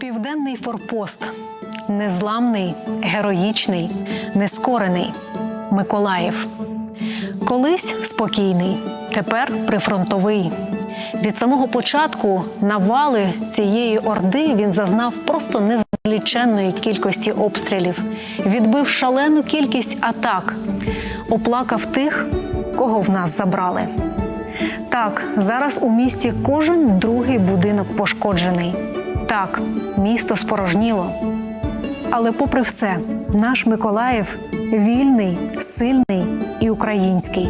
Південний форпост незламний, героїчний, нескорений Миколаїв. Колись спокійний, тепер прифронтовий. Від самого початку навали цієї орди він зазнав просто незліченної кількості обстрілів, відбив шалену кількість атак, оплакав тих, кого в нас забрали. Так, зараз у місті кожен другий будинок пошкоджений. Так, місто спорожніло. Але, попри все, наш Миколаїв вільний, сильний і український.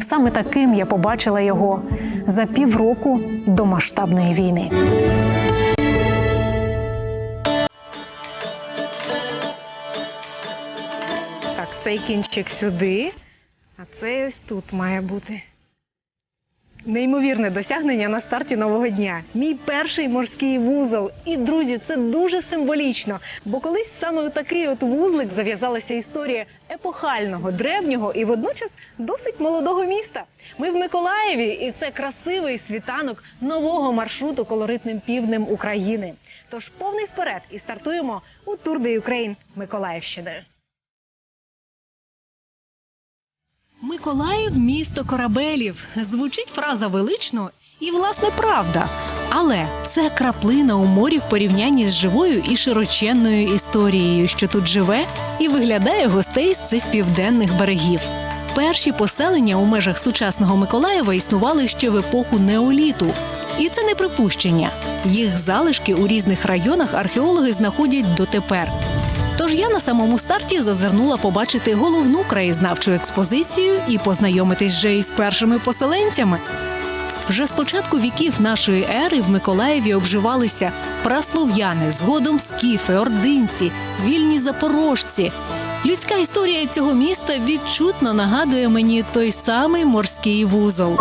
Саме таким я побачила його за півроку до масштабної війни. Так, цей кінчик сюди, а цей ось тут має бути. Неймовірне досягнення на старті нового дня. Мій перший морський вузол. І друзі, це дуже символічно. Бо колись саме в такий от вузлик зав'язалася історія епохального, древнього і водночас досить молодого міста. Ми в Миколаєві, і це красивий світанок нового маршруту колоритним півднем України. Тож повний вперед і стартуємо у Тур де Україн Миколаївщиною. Миколаїв місто корабелів. Звучить фраза велично і власне правда. Але це краплина у морі в порівнянні з живою і широченною історією, що тут живе і виглядає гостей з цих південних берегів. Перші поселення у межах сучасного Миколаєва існували ще в епоху неоліту. І це не припущення. Їх залишки у різних районах археологи знаходять дотепер. Тож я на самому старті зазирнула побачити головну краєзнавчу експозицію і познайомитись вже із першими поселенцями. Вже з початку віків нашої ери в Миколаєві обживалися праслов'яни, згодом скіфи, ординці, вільні запорожці. Людська історія цього міста відчутно нагадує мені той самий морський вузол.